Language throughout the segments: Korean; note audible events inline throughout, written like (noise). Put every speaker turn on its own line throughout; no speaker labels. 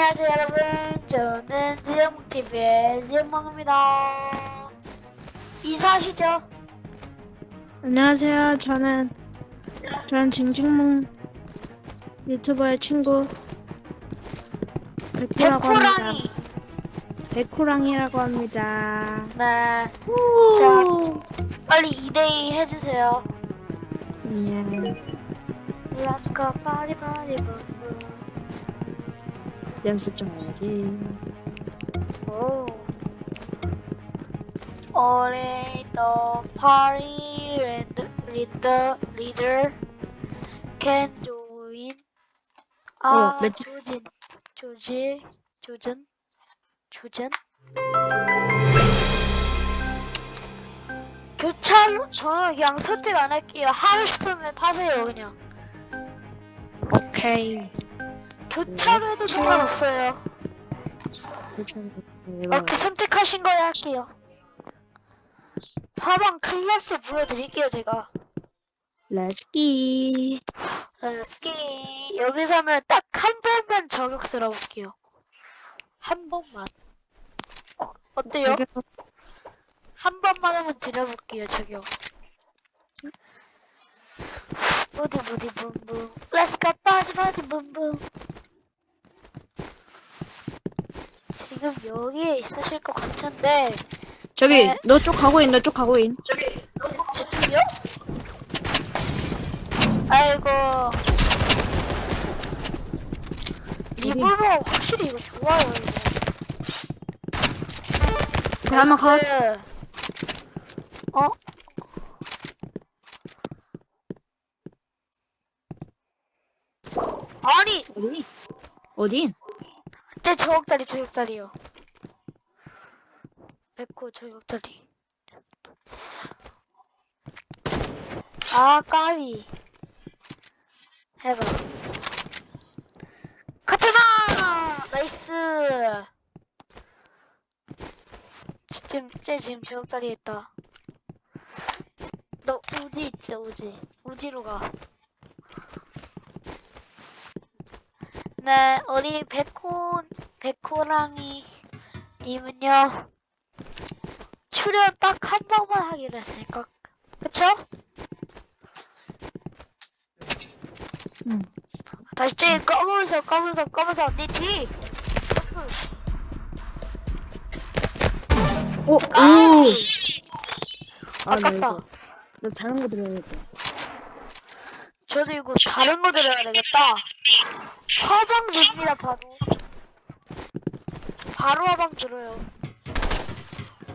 안녕하세요 여러분 저는 지영TV의 지영망입니다 이사하시죠?
안녕하세요. 저는 저는 징징몽 유튜버의 친구 백호라고 합니다.
백호랑이
백호랑이라고 합니다.
네
우!
빨리 2대2 해주세요
네.
Let's go party party boom boom
연습 좀 해야지.
오. Only the party leader, leader can join
어, 아몇 지-
조진 조지 조전 조전 교차로 저는 그냥 선택 안 할게요. 하고 싶으면 파세요 그냥.
오케이.
교차로 해도 상관없어요. 이렇게 선택하신 거에 할게요. 화방 클래스 보여드릴게요 제가.
렛츠기.
네, 스키 여기서는 딱한 번만 저격 들어볼게요. 한 번만. 어, 어때요? 한 번만 한번 드려볼게요 저격. 부디 부디 붐붐. 렛츠고 빠지 빠지 붐붐 지금 여기에 있으실 것 같은데
저기
네.
너 쪽 가고 있. 너 쪽 가고 있.
제쪽이요? 아이고 리볼버가 확실히 이거 좋아요 이거
네, 한번 가.
네. 어? 아니
어디? 어디?
제 저격자리 저격자리요. 백호 저격자리. 아 까비. 해봐. 카트나! 나이스! 지금 쟤 지금 저격자리에 있다. 너 우지 있지 우지. 우지로 가. 네, 우리 백호, 백호랑이 님은요, 출연 딱 한 번만 하기로 했으니까. 그쵸?
응.
다시 쟤 검은색, 검은색, 검은색, 네 뒤!
오. 오.
아!
아, 나
아깝다.
이거. 너 다른 거 들어야겠다.
저도 이거 다른 거 들어야 되겠다. 화방 듭니다, 바로. 바로 화방 들어요.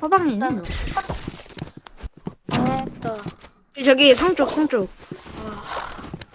화방이 있나?
난- 됐다.
저기 성쪽 성쪽.
아,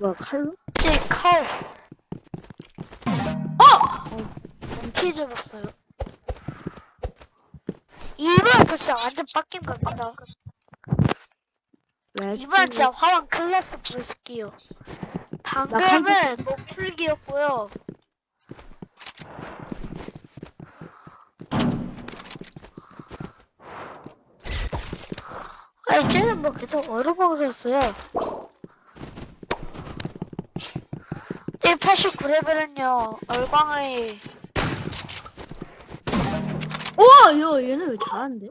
뭐야 칼로?
쟤 칼. 어! 키 접었어요. 이번 저 진짜 완전 빡김 갑니다. 이번 진짜 화왕 클래스 보여줄게요. 방금은 못 풀기였고요. 아니 쟤는 뭐 계속 얼어먹었어요. 189레벨은요 얼광의
우와, 야, 얘는 왜 잘하는데?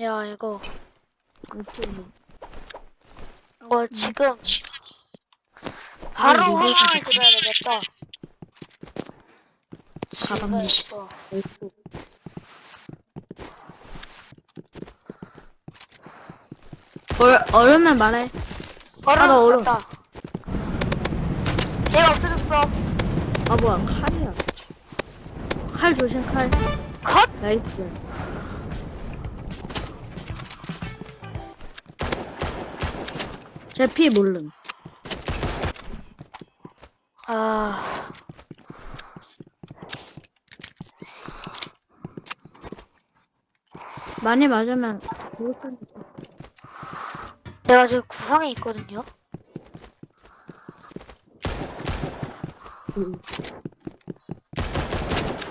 야 이거
어쩌네.
이거 지금 바로 화왕을 들어야 되겠다.
가방
지금 이거
얼, 얼으면 말해.
얼어
아, 나 얼어.
갔다. 얘가 없어졌어.
아, 뭐야, 칼이야. 칼 조심, 칼.
컷!
나이스. 제피 모름.
아.
많이 맞으면 죽을 텐데.
내가 지금 구상에 있거든요.
응.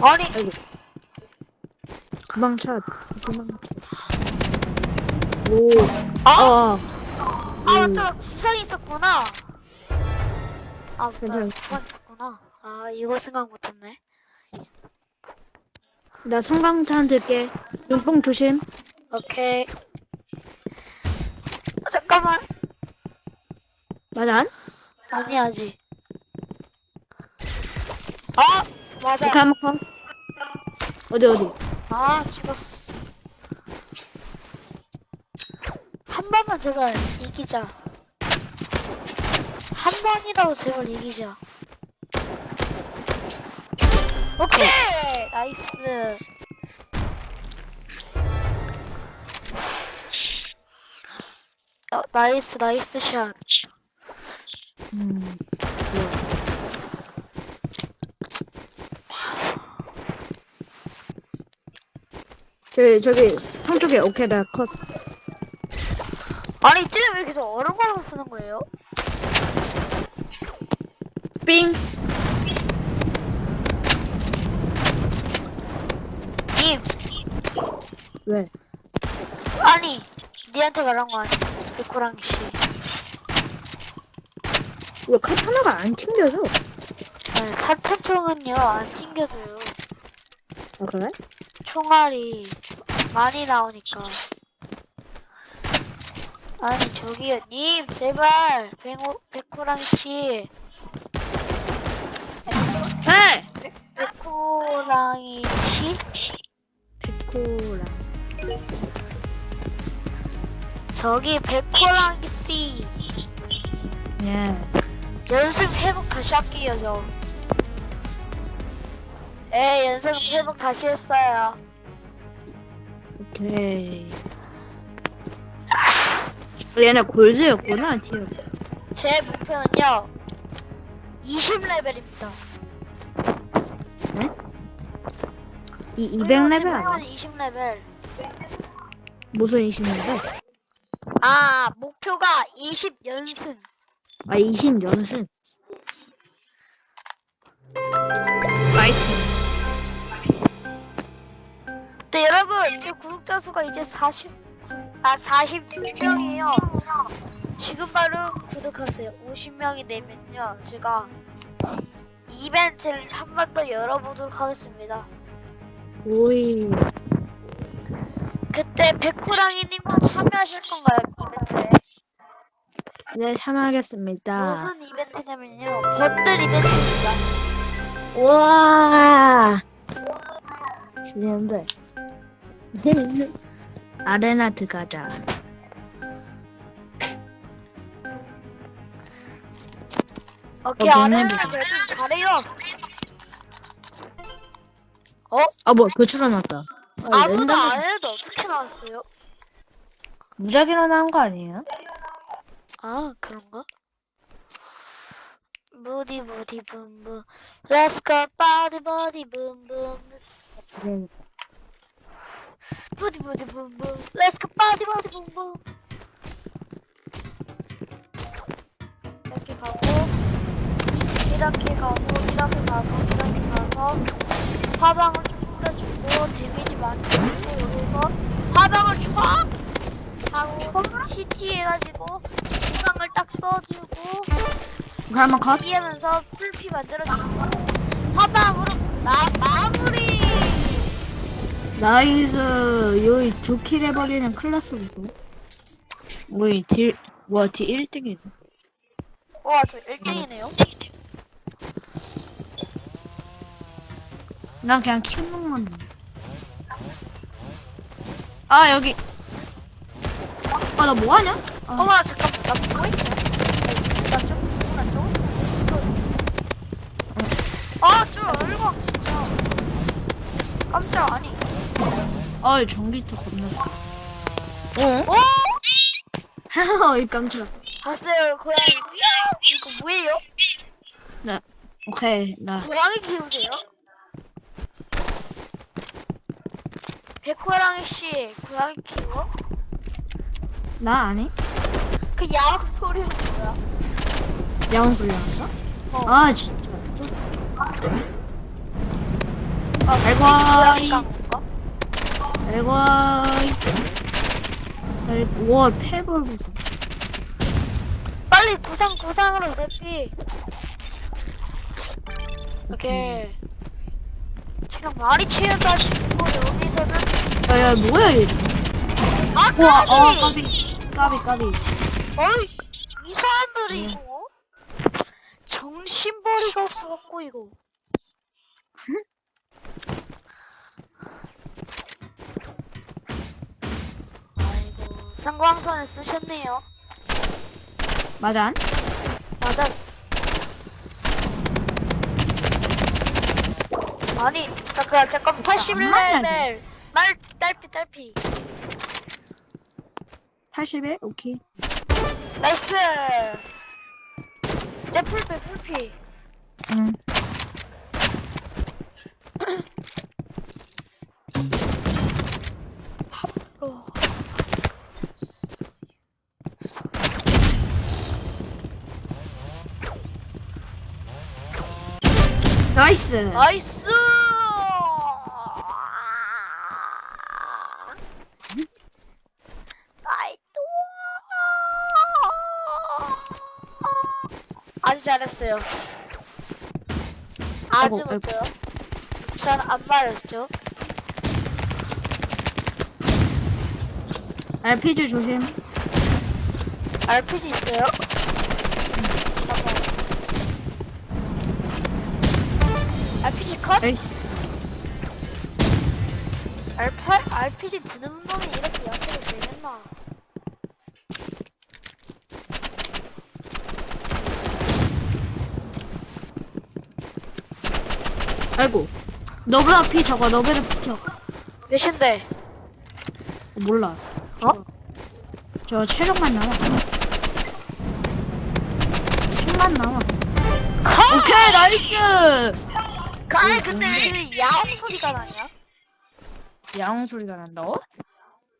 아니,
아이고. 차. 차. 오.
아,
어.
아
음.
맞다, 구상이 있었구나. 아 맞다,
괜찮아.
구상 있었구나. 아 이걸 생각 못했네.
나 성광탄 들게. 눈뽕 조심.
오케이. 아, 잠깐만.
맞아?
아니 아직. 아 맞아.
오케이, 한번 컷. 어디, 어디?
아 죽었어. 한 번만 제발 이기자. 한 번이라도 제발 이기자. 오케이 나이스. 어, 나이스 나이스 샷.
음, 좋아. 저기, 저기, 성 쪽에, 오케이, 나 컷.
아니 쟤는 왜 계속 얼음 걸어서 쓰는 거예요?
삥!
님
왜?
아니 니한테 말한 거 아니야? 백호랑이 씨.
왜 카타나가 안 튕겨져?
아니 산탄총은요 안 튕겨져요.
아, 그래?
총알이 많이 나오니까. 아니 저기요 님 제발 백호 백호랑이 씨.
에!
백호랑이 씨?
백호라.
저기 백호랑이 씨.
예.
연습 회복 다시 할게요 저. 예 연습 회복 다시 했어요.
오케이. 얘네 골드였구나, 티어.
제 목표는요 20레벨입니다.
이 200레벨 아니야?
20레벨.
무슨 20레벨?
아 목표가 20연승.
아, 20연승. 라이트.
네 여러분 제 구독자 수가 이제 40, 아 46명이에요. 지금 바로 구독하세요. 50명이 되면요 제가 이벤트를 한 번 더 열어보도록 하겠습니다.
오이.
그때 백호랑이님도 참여하실 건가요 이벤트에?
네, 참여하겠습니다.
무슨 이벤트냐면요 번들 이벤트입니다.
우와. 지는데. (laughs) 아레나 들어가자.
오케이
어.
제가 좀 잘해요.
아, 뭐, 교체로 나왔다. 아,
아무도 안 해도 어떻게 나왔어요?
무작위로 나온 거 아니에요?
아 그런가? 무디 무디 붐붐 Let's go body body boom boom
네.
무디 무디 붐붐 Let's go body body boom boom 이렇게 가고 이렇게 가고 이렇게 가고 이렇게 가서 화방을 좀 뿌려주고 데미지 많이 주고 여기서 화방을 추가 하고 CT 해가지고 화방을 딱 써주고
그러면 컷.
이하면서 풀피 만들어주고 화방으로 마, 마무리
나이스. 요이 두킬 해버리는 클라스 무슨? 우리 딜, 와, 딜 1등이네.
와저 1등이네요
난 그냥 킬목만. 해. 아, 여기. 아, 나 뭐하냐? 아,
어머 잠깐만 나 나좀 아좀 얼광 진짜 깜짝 아니
아, 전기터 겁났어.
어? (laughs)
어? 이 깜짝.
봤어요 고양이 이거 뭐예요?
오케이, 나.
고양이 키우세요? 백호랑이 씨 고양이 키워?
나 아니?
그 야구 소리는 뭐야?
야옹 소리 나왔어?
어.
아, 진짜.
아,
아이고,
고양이
이-
간 건가?
아이고. 아이고, 와, 패벌 보소.
빨리 구상 구상으로 대피 오케이. 체력 많이 채워가지고 여기서는
야야 뭐야 얘
아
우와 어
까비!
까비 까비 까비
어이 이 사람들이 이거 정신벌이가 없어갖고 이거. 아이고 상광선을 쓰셨네요.
맞아
맞아. 아니 잠깐 잠깐 81레벨 말 딸피 딸피
81 오케이
나이스. 제 풀피 풀피.
응 나이스.
나이스. 잘했어요. 아주
아이고, 아이고.
멋져요. 전안 맞았죠?
RPG 조심
RPG 있어요? 잠깐만. RPG 컷? RP, RPG 드는 놈이 이렇게 약하게 되겠나?
아이고 너브라 피 저거 너브라 피 저거
몇인데?
어, 몰라
어?
저 체력만 나와 책만 나와
컷!
오케이 나이스
아니 근데 왜 지금 야옹 소리가 나냐?
야옹 소리가 난다고?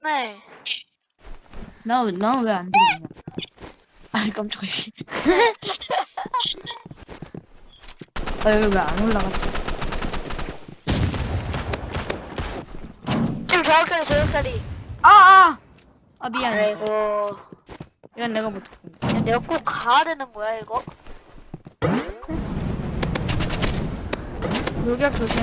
네.
나나왜 안 들리냐 아 깜짝이야 씨. (laughs) 아 여기 왜안 올라가
정확하게 저녁살이.
아아. 아 미안해
아이고.
이건 내가 못했군
야, 내가 꼭 가야 되는 거야 이거?
요격 조심.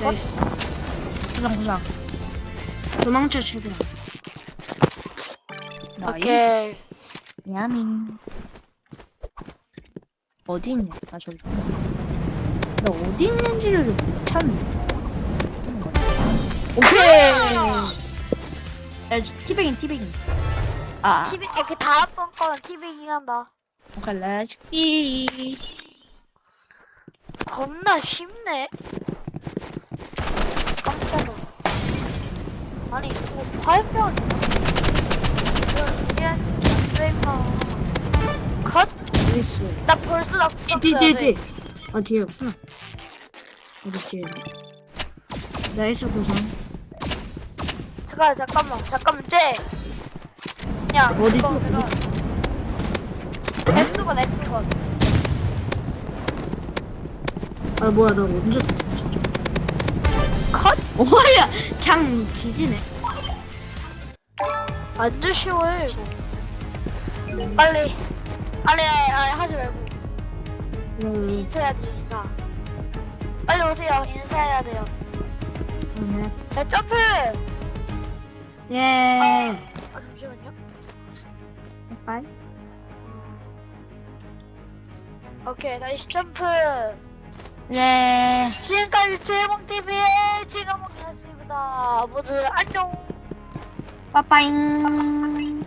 나이스 구상 구상. 도망쳐 최대한 나이스
오케이.
야밍 어디 있냐 아 저기 나 어디 있는지를 못 찾네 오케이 야 티백인 티백인 아
TV 어, 그 다음 번 거는 TV긴 한다.
오케이 렛츠 기
겁나 쉽네. 깜짝 놀라. 아니 이거 파이프가 미안 파이프. 컷.
나이스
나 벌써 나 구석
뒤
써야
뒤
돼.
뒤. 아 뒤에였구나 어디 뒤에 나이스 도상
잠깐 잠깐만 잠깐만 쟤. 야
어디 또-
들어. 엑스건 엑스건.
아 뭐야 나 언제 탔어 진짜
컷.
오야 그냥 지지네
완전 쉬워요 이거. 빨리 빨리 아니, 하지 말고
음,
인사해야 돼요 인사. 빨리 오세요 인사해야 돼요.
음,
자 점프.
예
아 잠시만요.
빨리
오케이 다시 점프.
예
지금까지 제몽TV의 지금몽이었습니다. 모두 안녕.
빠빠잉